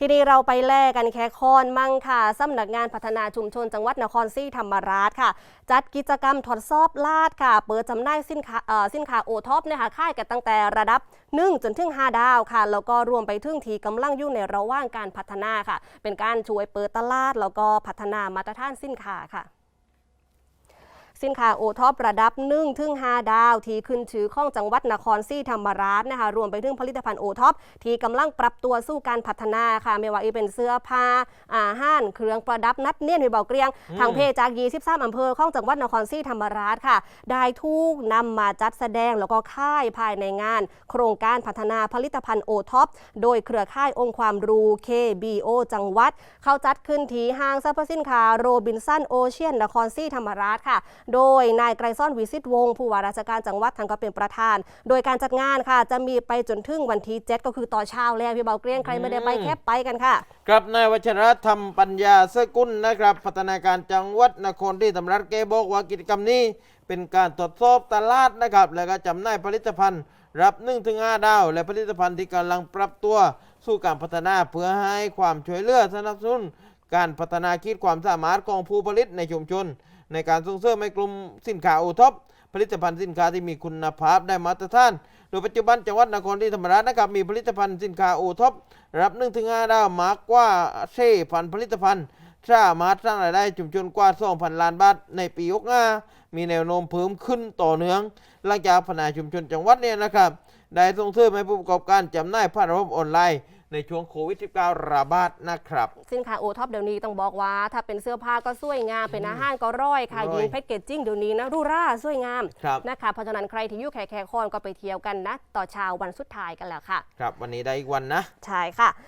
ทีนี้เราไปแลกกันแค่คอนมั่งค่ะสำนักงานพัฒนาชุมชนจังหวัดนครศรีธรรมราชค่ะ จัดกิจกรรมทดสอบลาดค่ะ เปิดจำหน่ายสินค้าสินค้าโอท็อปนะคะค่ายกันตั้งแต่ระดับ1จนถึง 5 ดาวค่ะ แล้วก็รวมไปถึงทีกำลังอยู่ในระหว่างการพัฒนาค่ะ เป็นการช่วยเปิดตลาดแล้วก็พัฒนามาตรฐานสินค้าค่ะ สินค้าโอท็อประดับ1ถึง5ดาว ที่ขึ้นชื่อของจังหวัดนครศรีธรรมราชนะคะรวมไปถึงผลิตภัณฑ์โอท็อปที่กำลังปรับตัวสู่การพัฒนาค่ะไม่ว่าจะเป็นเสื้อผ้าอาหารเครื่องประดับนัดเนียนหรือเบาเกรียง ทางเพจจาก 23อำเภอของจังหวัดนครศรีธรรมราชค่ะ ได้ทุกนำมาจัดแสดงแล้วก็ค่ายภายในงาน โครงการพัฒนาผลิตภัณฑ์โอท็อปโดยเครือข่ายองค์ความรู้ KBO จังหวัด เข้าจัดขึ้นที่ห้างสรรพสินค้าโรบินสันโอเชียนนครศรีธรรมราชค่ะโดยนายไกรซ่อนวิสิตวงศ์ผู้ว่าราชการจังหวัดท่านก็เป็นประธาน โดยการจัดงานค่ะ จะมีไปจนถึงวันที่7ก็คือต่อเช้าแล้วพี่เบาเกรียงใครไม่ได้ไปแคบไปกันค่ะ ครับนายวัชรธรรมปัญญาสกุลนะครับ พัฒนาการจังหวัดนครที่ธรรมราชแกบอกว่ากิจกรรมนี้ เป็นการตรวจสอบตลาดนะครับ แล้วก็จำหน่ายผลิตภัณฑ์ รับ1ถึง5ดาว และผลิตภัณฑ์ที่กำลังปรับตัวสู่การพัฒนาเพื่อให้ความช่วยเหลือสนับสนุนการพัฒนาขีดความสามารถของผู้ผลิตในชุมชน ในการส่งเสริมให้กลุ่มสินค้าโอท็อปผลิตภัณฑ์สินค้าที่มีคุณภาพได้มาตรฐาน โดยปัจจุบันจังหวัดนครศรีธรรมราชนะครับมีผลิตภัณฑ์สินค้าโอท็อประดับ1ถึง5ดาวมากกว่าเช่พันผลิตภัณฑ์สามารถสร้างรายได้ชุมชนกว่า 2,000 ล้านบาทในปี65มีแนวโน้มเพิ่มขึ้นต่อเนื่อง หลังจากพัฒนาชุมชนจังหวัดเนี่ยนะครับ ได้ส่งเสริมให้ผู้ประกอบการจำหน่ายผ่านระบบออนไลน์ ในช่วงโควิด -19 ระบาดนะครับสินค้าโอท็อปเดี๋ยวนี้ต้องบอกว่า ถ้าเป็นเสื้อผ้าก็สวยงาม เป็นอาหารก็ร่อยค่ะร่อยยิงแพ็กเกจจิ้งเดี๋ยวนี้นะรูร่าสวยงามครับนะคะเพราะฉะนั้นใครที่อยู่แขกแคคอนก็ไปเที่ยวกันนะ ต่อเช้าวันสุดท้ายกันแล้วค่ะ ครับวันนี้ได้อีกวันนะ ใช่ค่ะ